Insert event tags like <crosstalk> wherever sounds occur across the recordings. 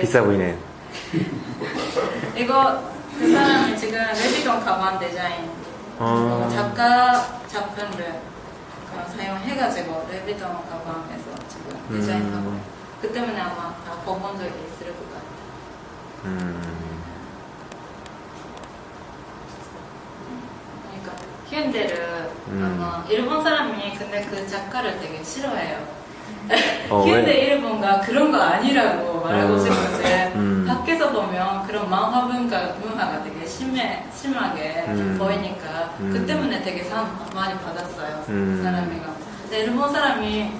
비싸 보이네. 이거 그 사람이 지금 레비건 가방 디자인 어. 작가 작품을 그런 사용해가지고 레비던 가방에서 지금 음. 디자인하고 그 때문에 아마 다 법본 적이 있을 것 같아요. 음. 그러니까 현대를 음. 아마 일본 사람이 근데 그 작가를 되게 싫어해요. 어, <laughs> 현대 그런 거 아니라고 말하고 음. 싶은지 음. 밖에서 보면 그런 만화 문화 문화가 되게 심해 심하게 음. 보이니까 음. 그 때문에 되게 상 많이 받았어요 음. 그 사람이가. 근데 일본 사람이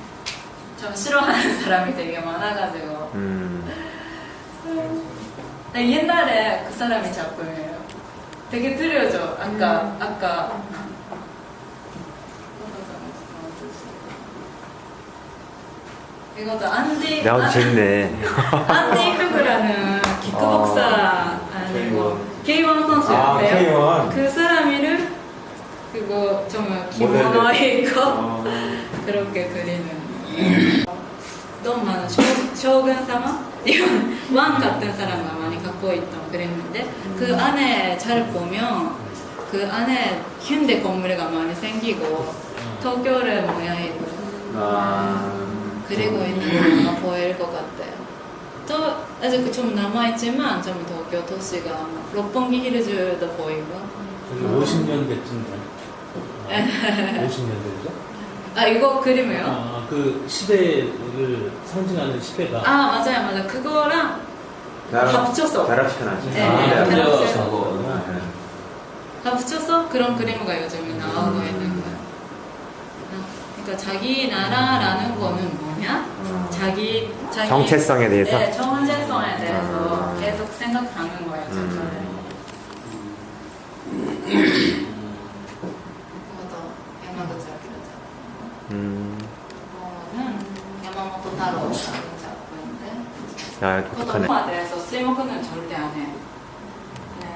좀 싫어하는 <laughs> 사람이 되게 많아가지고 음. 옛날에 그 사람이 작품이에요. 되게 들려줘. 아까 아까 이것도 안디 나도 안- 재밌네. <laughs> 안디 후그라는 킥복사 아니고 K1 선수 아, 였어요. K1. 그 사람이를 그거 정말 기모노 모델을. 입고 어. 그렇게 그리는 너무 많은 쇼, 쇼군様 <laughs> 이런 왕 같은 사람가 많이 갖고 있던 그랬는데 그 안에 잘 보면 그 안에 현대 건물가 많이 생기고 도쿄를 모양이고 아. 그리고 있는 거가 보일 것 같아요. 또 아직 좀 남아있지만 좀 도쿄 도시가 록봉기 히ルズ도 보이고 저기 50년 대쯤 된 50년대죠? 아 이거 그림이요? 아, 그 시대를 상징하는 시대가 아 맞아요 맞아요 그거랑 합쳐서. 결합시켜놨지. 네, 아, 네, 네. 결합시켜서. 네. 다 붙여서 그런 그림가 요즘에 나오고 있는. 아, 그러니까 자기 나라라는 거는 뭐냐? 음. 자기 자기 정체성에 대해서? 네, 정체성에 대해서 아. 계속 생각하는 거예요. 음. 작가는. 그것도 야마구치 아키라죠. 음. 이거는 야마모토 타로라는 작가인데 야, 그것도 독특하네. 영화에 대해서 쓸모는 절대 안 해. 네,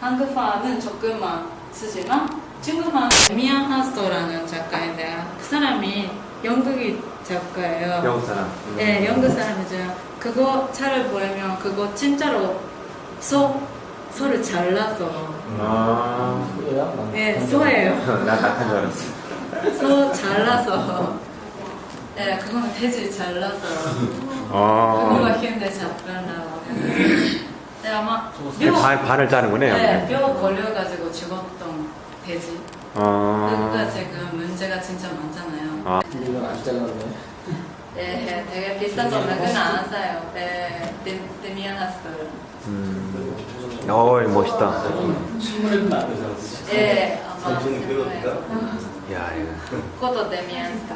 한국화는 조금만 쓰지만 중국화는 미안 하스토라는 작가인데 그 사람이 영국이 작가예요. 영국 사람. 음. 네, 영국 사람이죠. 그거 차를 보면 그거 진짜로 소 소를 잘라서 아. 네, 소예요. <laughs> 나 낙한 줄 알았어. 소 잘라서 네, 그거는 돼지 잘라서 아. 그거가 현대 작가라고. 네, 아마 묘 반, 반을 짜는 거네요. 네, 뼈 걸려가지고 죽었던 돼지. 아. 그거가 지금 문제가 진짜 많잖아요. 아. 이건 아주 잘랐네 네, 되게 비싼 돈은 안 사요. 네, 데- 데미안하스토. 음. 어이, 멋있다. 신문에도 안 되잖아 네, 아마. 야, 이거. 그것도 데미안하스토.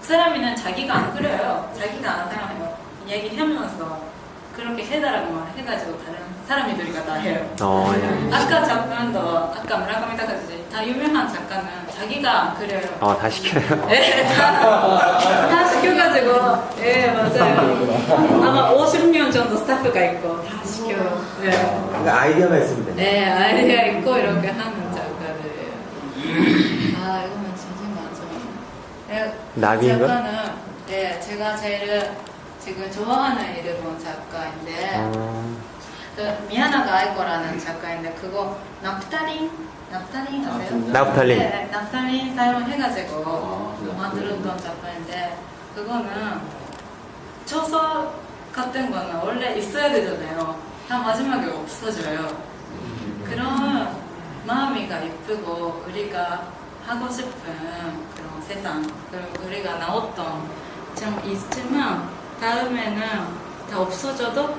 그 사람이는 자기가 안 그래요. 자기가 안 해요. 얘기하면서 그렇게 해달라고 말해가지고 다른 사람들이가 다 해요. 어, 예. 아까 아까 무라카미 타카지 다 유명한 작가는 자기가 안 그려요. 어, 다 시켜요. <laughs> 네, 다, 다 시켜가지고, 예, 맞아요. 아마 50년 정도 스타프가 있고, 다 시켜요. 네. 그러니까 아이디어가 있으면 돼. 네, 아이디어 있고, 이렇게 하는 작가들이에요. 아, 이거는 진짜 맞죠. 네, 나비인가? 작가는, 네, 제가 제일 지금 좋아하는 일본 작가인데, 어. 아이코라는 작가인데, 그거, 납타린? 납타린 아세요? 나프탈린. 네, 납탈린 사용해가지고 아? 만들었던 작품인데 그거는 초서 같은 거는 원래 있어야 되잖아요. 다 마지막에 없어져요. 그런 마음이가 이쁘고 우리가 하고 싶은 그런 세상 그리고 우리가 나왔던 좀 있지만 다음에는 다 없어져도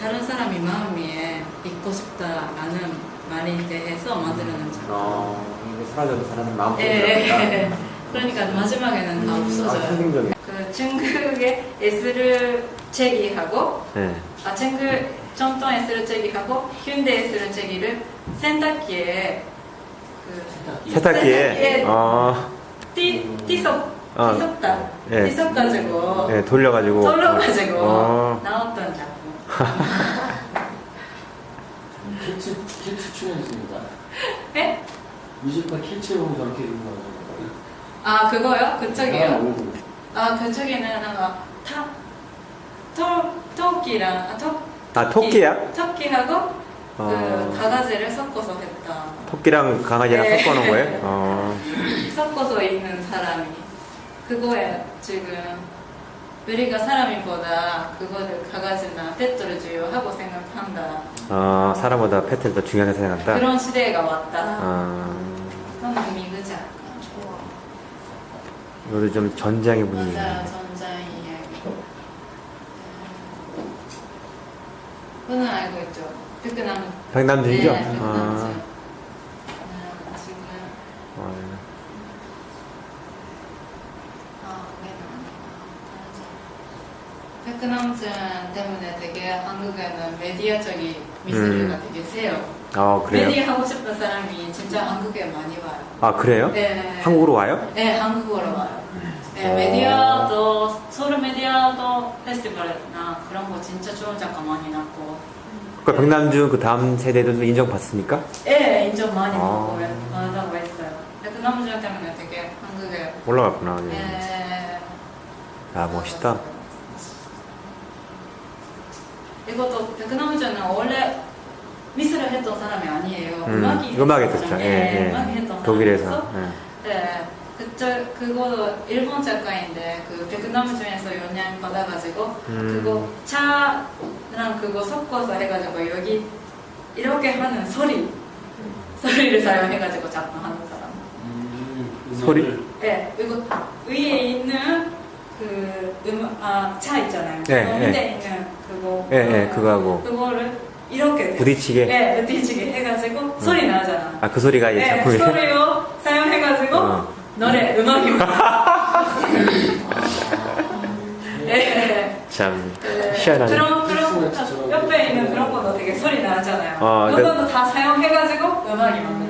다른 사람이 마음에 있고 싶다라는 말에 대해서 만들어낸 작품. 어, 이게 사라져도 사람은 마음 예. 예. 그러니까 마지막에는 다 아, 없어져요. 상징적이야. 그 중국의 S를 제기하고, 네. 아, 중국 전통 S를 제기하고, 현대 S를 제기를 세탁기에 그 세탁기에. 어, 띠, 띠석, 어. 띠석다, 예. 띠석가지고 네, 돌려가지고. 돌려가지고 어. 나왔던 작품. 킬치 킬치 출연했습니다 예? 뮤지컬 보면 저렇게 입는 거죠 아, 그거요? 그쪽이요? 얼굴. 아, 그쪽에는 아마 타, 토, 토끼랑 아, 토, 아, 토끼야? 토끼하고 어. 그 가가지를 섞어서 했다. 토끼랑 강아지랑 네. 섞어놓은 거예요? <laughs> 어. 섞어서 있는 사람이 그거에 지금 우리가 사람이보다 그거를 강아지나 페트를 중요하고 생각한다. 어, 사람보다 페트를 더 중요하게 생각한다? 그런 시대가 왔다. 어, 그건 미그지 않아. 좋아. 이것도 좀 전장의 분위기. 맞아요, 전자의 이야기. 그는 알고 있죠. 베트남. 백남준이죠? 네, 베트남주. 아. 음, 지금 어, 아, 왜냐면 베트남전 때문에 되게 한국에는 메디어적인 미스가 음. 되게 세요. 어, 그래요? 메디어 하고 싶은 사람이 진짜 한국에 많이 와요. 아, 그래요? 네. 한국으로 와요? 네, 한국으로 와요. 네, 어. 메디어도 서울 메디어도 페스티벌이나 그런 거 진짜 좋은 작가 많이 났고, 그러니까 백남준 그 다음 세대들도 인정받습니까? 예, 인정 많이 아. 받고 하다고 했어요. 베트남전 때문에 되게 한국에 올라갔구나. 네. 예. 아, 멋있다. 이것도 베트남전은 원래 미술을 했던 사람이 아니에요. 음, 음악이 음악에 했던 듣죠. 사람. 예, 예. 음악이 했던 독일에서. 사람이어서 예. 네, 그저 그거 일본 작가인데 그 베트남전에서 영향 받아가지고 음. 그거 차랑 그거 섞어서 해가지고 여기 이렇게 하는 소리 소리를 사용해가지고 작품하는 사람. 음, 소리? 네, 이거 위에 있는 그 음, 아, 차 있잖아요. 네, 그 밑에 네. 있는 그거. 네, 네, 그거 하고. 그거를 이렇게. 부딪히게? 네, 부딪히게 해가지고 소리 나잖아. 아, 그 소리가 이 네, 작품이. 소리로 사용해가지고 어. 노래 음악이. 네. <laughs> 참, 네. 희한하네. 그런 그런 옆에 있는 그런 것도 되게 소리 나잖아요. 어, 그런 그- 것도 다 사용해가지고 음악이 만들어요.